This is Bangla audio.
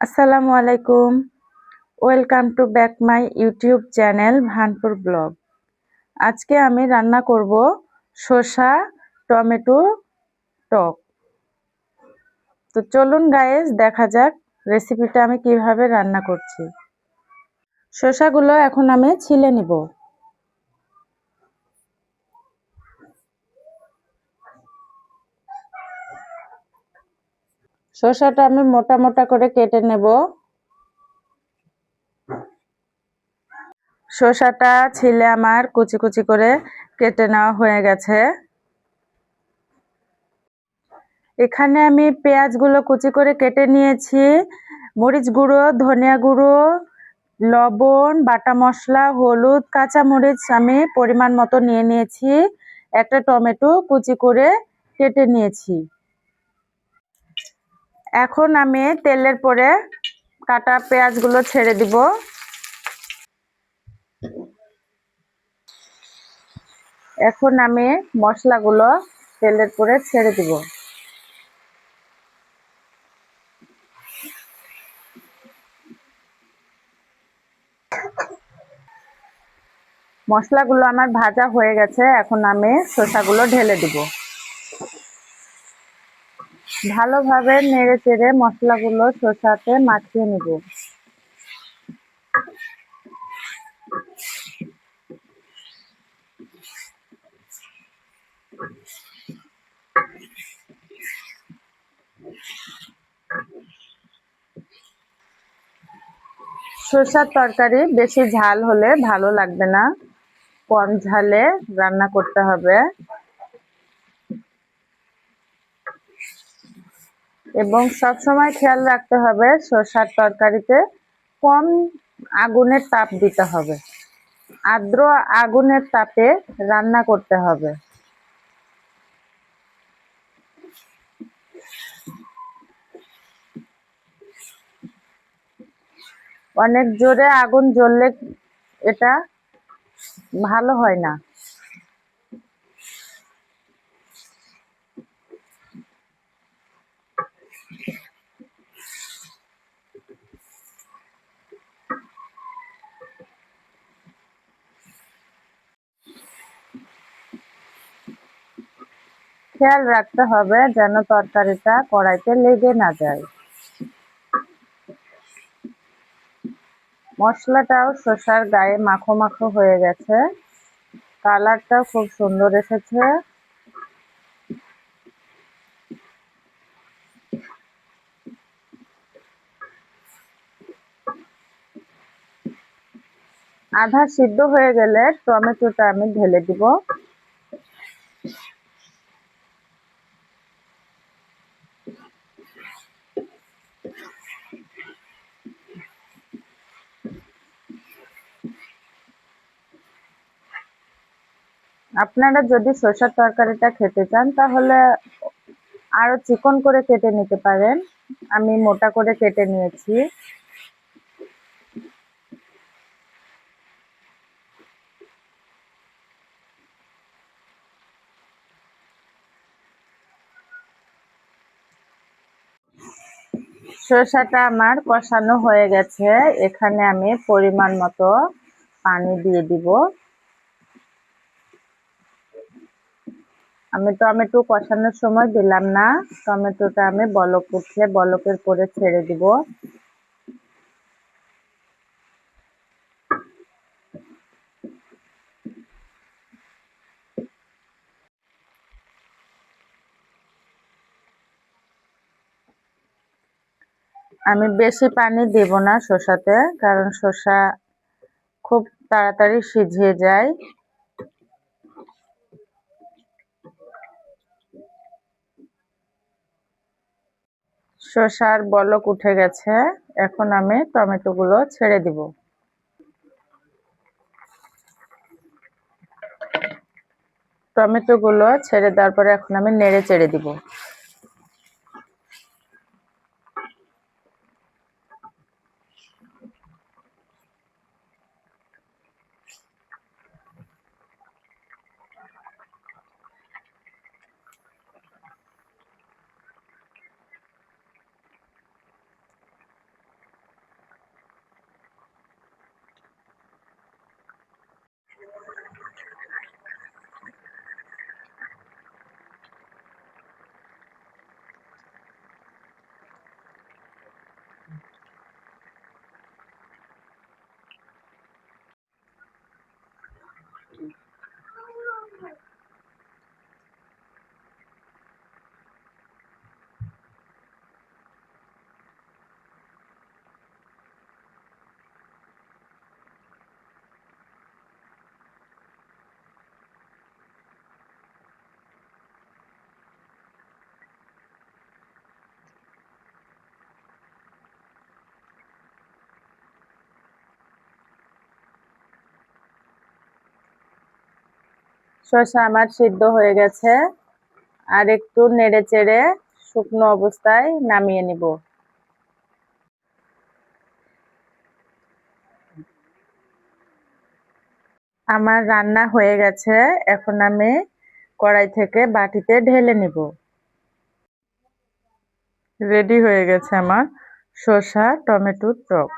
আসসালামু আলাইকুম। Welcome to back my YouTube channel Bhanpur vlog আজকে আমি রান্না করব শসা টমেটো টক। তো চলুন গায়েস দেখা যাক রেসিপিটা আমি কীভাবে রান্না করছি। শসাগুলো এখন আমি ছিলে নিব। শসাটা আমি মোটা মোটা করে কেটে নেব। শসাটা ছিলে আমার কুচি কুচি করে কেটে নেওয়া হয়ে গেছে। এখানে আমি পেঁয়াজগুলো কুচি করে কেটে নিয়েছি। মরিচ গুঁড়ো, ধনিয়া গুঁড়ো, লবণ, বাটা মশলা, হলুদ কাঁচা মরিচ আমি পরিমাণ মতো নিয়ে নিয়েছি। একটা টমেটো কুচি করে কেটে নিয়েছি। এখন আমি তেলের পরে কাটা পেঁয়াজগুলো ছেড়ে দিব। এখন আমি মশলাগুলো তেলের পরে ছেড়ে দিব। মশলাগুলো আমার ভাজা হয়ে গেছে, এখন আমি শসাগুলো ঢেলে দিব। ভালোভাবে নেড়ে চেড়ে মশলাগুলো শসাতে মাখিয়ে নিব। শসার তরকারি বেশি ঝাল হলে ভালো লাগবে না। কম ঝালে রান্না করতে হবে। এবং সবসময় খেয়াল রাখতে হবে শসার তরকারিতে কম আগুনের তাপ দিতে হবে। আর্দ্র আগুনের তাপে রান্না করতে হবে। অনেক জোরে আগুন জ্বললে এটা ভালো হয় না। খেয়াল রাখতে হবে যেন তরকারিটা কড়াইতে লেগে না যায়। মশলাটাও শসার গায়ে মাখো মাখো হয়ে গেছে। কালারটাও খুব সুন্দর এসেছে। আধা সিদ্ধ হয়ে গেলে টমেটোটা আমি ঢেলে দিব। আপনারা যদি শসার তরকারিটা খেতে চান, তাহলে আরও চিকন করে কেটে নিতে পারেন। আমি মোটা করে কেটে নিয়েছি। শসাটা আমার কষানো হয়ে গেছে। এখানে আমি পরিমাণ মতো পানি দিয়ে দিব। আমি টমেটো কষানোর সময় দিলাম না। টমেটোটা আমি বলক উঠলে বলকের পরে ছেড়ে দিব। আমি বেশি পানি দেব না শসাতে, কারণ শসা খুব তাড়াতাড়ি সিঝিয়ে যায়। শসার বলক উঠে গেছে, এখন আমি টমেটো গুলো ছেড়ে দিব। টমেটো গুলো ছেড়ে দেওয়ার পরে এখন আমি নেড়ে চেড়ে দিব। শসা আমার সিদ্ধ হয়ে গেছে। আর একটু নেড়ে চেড়ে শুকনো অবস্থায় নামিয়ে নিব। আমার রান্না হয়ে গেছে। এখন আমি কড়াই থেকে বাটিতে ঢেলে নিব। রেডি হয়ে গেছে আমার শসা টমেটোর টক।